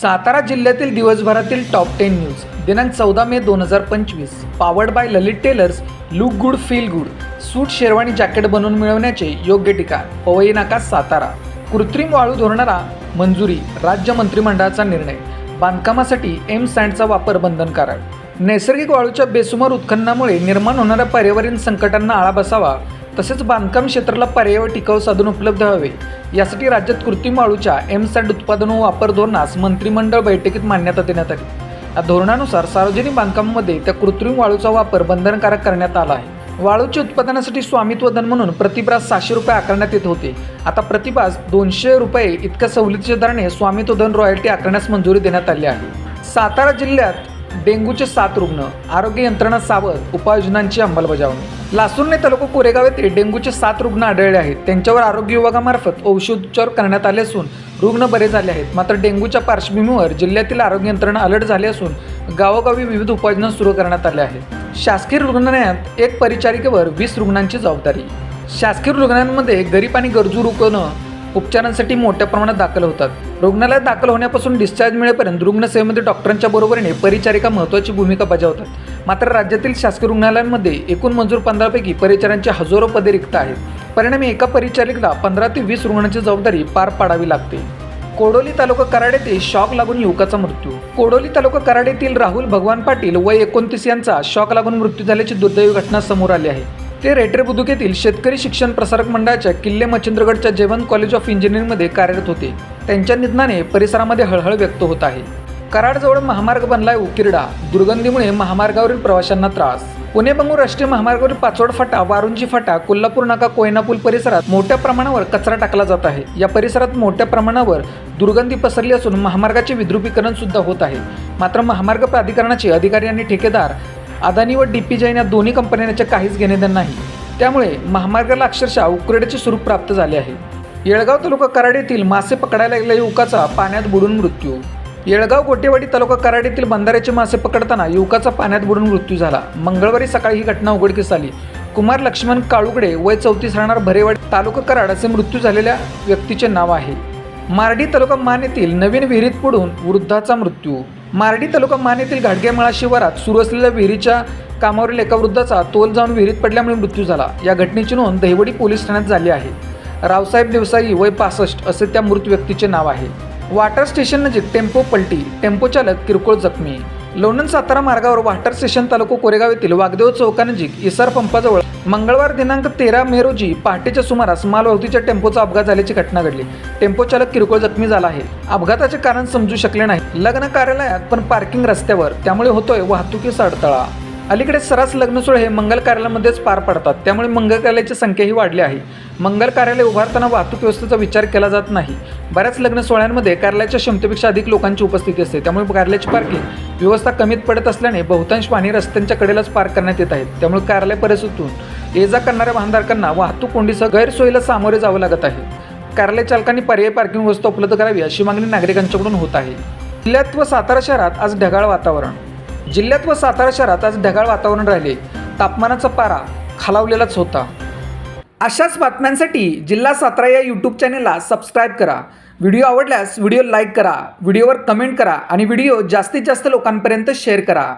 सातारा जिल्ह्यातील दिवसभरातील top ten news दिनांक चौदा मे दोन हजार पंचवीस. Powered by Lalit tailors look good feel good suit sherwani jacket बनवून मिळवण्याचे योग्य ठिकाण. पवई नाका सातारा. कृत्रिम वाळू धोरणाला मंजुरी राज्य मंत्रिमंडळाचा निर्णय. बांधकामासाठी एम सँडचा वापर बंधनकारक. नैसर्गिक वाळूच्या बेसुमार उत्खननामुळे निर्माण होणाऱ्या पर्यावरण संकटांना आळा बसावा तसेच बांधकाम क्षेत्राला पर्याय व टिकाऊ साधन उपलब्ध हवे यासाठी राज्यात कृत्रिम वाळूच्या एम सँड उत्पादन व वापर धोरणास मंत्रिमंडळ बैठकीत मान्यता देण्यात आली. या धोरणानुसार सार्वजनिक बांधकामामध्ये त्या कृत्रिम वाळूचा वापर बंधनकारक करण्यात आला आहे. वाळूच्या उत्पादनासाठी स्वामित्व धन म्हणून प्रतिभास सहाशे रुपये आकारण्यात येत होते. आता प्रतिभास दोनशे रुपये इतक्या सवलतीच्या दराने स्वामित्व धन रॉयल्टी आकारण्यास मंजुरी देण्यात आली आहे. सातारा जिल्ह्यात डेंग्यूचे सात रुग्ण आरोग्य यंत्रणा सावध उपाययोजनांची अंमलबजावणी. लासूरने तालुका कोरेगाव येथे डेंग्यूचे सात रुग्ण आढळले आहेत. त्यांच्यावर आरोग्य विभागामार्फत औषधोपचार करण्यात आले असून रुग्ण बरे झाले आहेत. मात्र डेंग्यूच्या पार्श्वभूमीवर जिल्ह्यातील आरोग्य यंत्रणा अलर्ट झाली असून गावोगावी विविध उपाययोजना सुरू करण्यात आल्या आहेत. शासकीय रुग्णालयात एक परिचारिकेवर वीस रुग्णांची जबाबदारी. शासकीय रुग्णालयांमध्ये गरीब आणि गरजू रुग्ण उपचारांसाठी मोठ्या प्रमाणात दाखल होतात. रुग्णालयात दाखल होण्यापासून डिस्चार्ज मिळेपर्यंत रुग्णसेवेमध्ये डॉक्टरांच्या बरोबरीने परिचारिका महत्त्वाची भूमिका बजावतात. मात्र राज्यातील शासकीय रुग्णालयांमध्ये एकूण मंजूर पंधरापैकी परिचारांची हजारो पदे रिक्त आहेत. परिणामी एका परिचारिकेला पंधरा ते वीस रुग्णांची जबाबदारी पार पाडावी लागते. कोडोली तालुका कराड येथे शॉक लागून युवकाचा मृत्यू. कोडोली तालुका कराड येथील राहुल भगवान पाटील वय एकोणतीस यांचा शॉक लागून मृत्यू झाल्याची दुर्दैवी घटना समोर आली आहे. ते रेटरे बुद्रुक येथील शेतकरी शिक्षण प्रसारक मंडळाच्या किल्ले मच्छिंद्रगडच्या जेवण कॉलेज ऑफ इंजिनिअरिंगमध्ये कार्यरत होते. त्यांच्या निधनाने परिसरामध्ये हळहळ व्यक्त होत आहे. कराडजवळ महामार्ग बनलाय उकिरडा. दुर्गंधीमुळे महामार्गावरील प्रवाशांना त्रास. पुणे बंगळूर राष्ट्रीय महामार्गावरील पाचोड फाटा वारुंजी फाटा कोल्हापूर नाका कोयना पूल परिसरात मोठ्या प्रमाणावर कचरा टाकला जात आहे. या परिसरात मोठ्या प्रमाणावर दुर्गंधी पसरली असून महामार्गाचे विद्रुपीकरण सुद्धा होत आहे. मात्र महामार्ग प्राधिकरणाचे अधिकारी आणि ठेकेदार अदानी व डी पी जैन या दोन्ही कंपन्यांच्या काहीच घेणेदेण नाही. त्यामुळे महामार्गाला अक्षरशः उकरड्याचे स्वरूप प्राप्त झाले आहे. येळगाव तालुका कराड येथील मासे पकडायला गेलेल्या युवकाचा पाण्यात बुडून मृत्यू. येळगाव गोटेवाडी तालुका कराड येथील बंधाऱ्याचे मासे पकडताना युवकाचा पाण्यात बुडून मृत्यू झाला. मंगळवारी सकाळी ही घटना उघडकीस आली. कुमार लक्ष्मण काळुगडे वय चौतीस राहणार भरेवाडी तालुका कराड असे मृत्यू झालेल्या व्यक्तीचे नाव आहे. मार्डी तालुका मान येथील नवीन विहिरीत पडून वृद्धाचा मृत्यू. मार्डी तालुका मान येथील घाटगेमाळा शिवारात सुरू असलेल्या विहिरीच्या कामावरील एका वृद्धाचा तोल जाऊन विहिरीत पडल्यामुळे मृत्यू झाला. या घटनेची नोंद दहिवडी पोलीस ठाण्यात झाली आहे. रावसाहेब देवसाई वय पासष्ट असे त्या मृत व्यक्तीचे नाव आहे. वाटर स्टेशन नजीक टेम्पो पलटी टेम्पो चालक किरकोळ जखमी. लोणंद सातारा मार्गावर वाटर स्टेशन तालुका कोरेगाव येथील वागदेव चौकानजीक इसार पंपाजवळ मंगळवार दिनांक तेरा मे रोजी पहाटेच्या सुमारास मालवाहतूच्या टेम्पोचा अपघात झाल्याची घटना घडली. टेम्पो चालक किरकोळ जखमी झाला आहे. अपघाताचे कारण समजू शकले नाही. लग्न कार्यालयात पण पार्किंग रस्त्यावर. त्यामुळे होतोय वाहतुकीचा अडथळा. अलीकडे सरास लग्न हे मंगल कार्यालयामध्येच पार पडतात. त्यामुळे मंगल कार्यालयाची संख्याही वाढली आहे. मंगल कार्यालय उभारताना वाहतूक व्यवस्थेचा विचार केला जात नाही. बऱ्याच लग्न सोहळ्यांमध्ये कार्यालयाच्या क्षमतेपेक्षा अधिक लोकांची उपस्थिती असते. त्यामुळे कार्यालयाची पार्किंग व्यवस्था कमीत पडत असल्याने बहुतांश पाणी रस्त्यांच्या कडेलाच पार्क करण्यात येत आहेत. त्यामुळे कार्यालय परिसरातून ये जा करणाऱ्या वाहनधारकांना वाहतूक कोंडीसह गैरसोयीला सामोरे जावं लागत आहे. कार्यालय चालकांनी पर्यायी पार्किंग व्यवस्था उपलब्ध करावी अशी मागणी नागरिकांच्याकडून होत आहे. जिल्ह्यात व सातारा शहरात आज ढगाळ वातावरण. जिल्ह्यात व सातारा शहरात आज ढगाळ वातावरण राहिले. तापमानाचा पारा खालावलेलाच होता. अशाच बातम्यांसाठी जिल्हा सातारा या यूट्यूब चॅनेलला सबस्क्राईब करा. व्हिडिओ आवडल्यास व्हिडिओ लाईक करा. व्हिडिओवर कमेंट करा आणि व्हिडिओ जास्तीत जास्त लोकांपर्यंत शेअर करा.